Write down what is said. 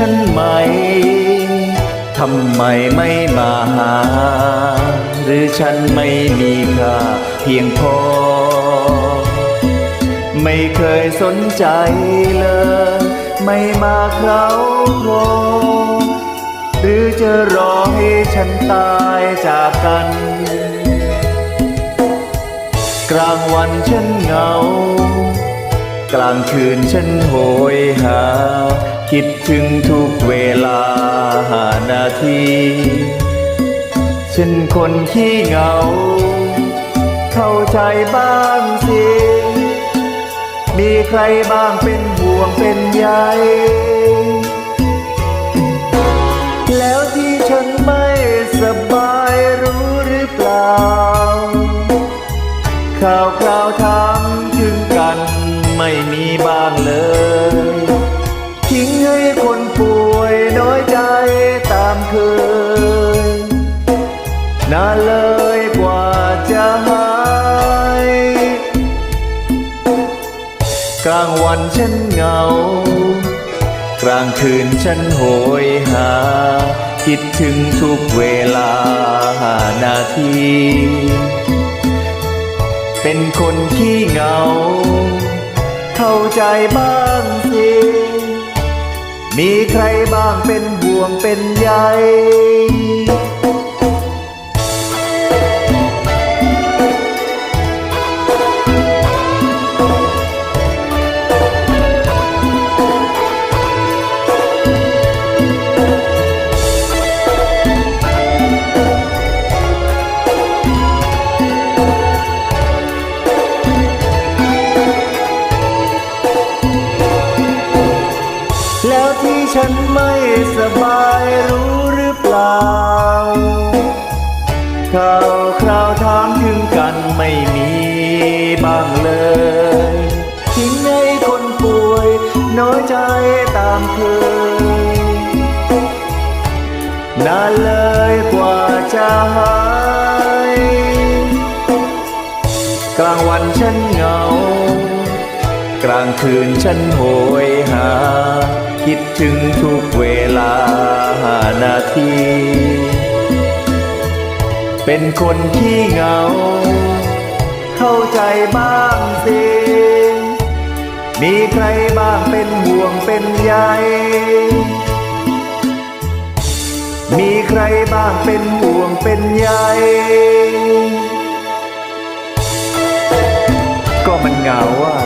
ทำไมไม่มาหา หรือฉันไม่มีค่าเพียงพอ ไม่เคยสนใจเลย ไม่มาเคราโครหรือจะรอให้ฉันตายจากกัน กลางวันฉันเหงา กลางคืนฉันโหยหา คิดถึงทุกเวลานาทีฉันคนที่เหงา เข้าใจบ้างสิ มีใครบ้างเป็นห่วงเป็นใยแล้วที่ฉันไม่สบายรู้หรือเปล่า ข่าวคราวถามถึงกันไม่มีบ้างเลย ทิ้งให้คนป่วยน้อยใจตามเคยนานเลยกว่าจะหาย กลางวันฉันเหงา กลางคืนฉันโหยหา คิดถึงทุกเวลาหานาที เป็นคนขี้เหงา เข้าใจบ้างสิ มีใครบ้างเป็นห่วงเป็นใย ที่ฉันไม่สบายรู้หรือเปล่าข่าวคราวถามถึงกันไม่มีบ้างเลยทิ้งให้คนป่วย น้อยใจตามเคยนานเลยกว่าจะหายกลางวันฉันเหงากลางคืนฉันโหยหา คิดถึงทุกเวลานาที เป็นคนที่เหงา เข้าใจบ้างสิ มีใครบ้างเป็นห่วงเป็นใย มีใครบ้างเป็นห่วงเป็นใยก็มันเหงาอะ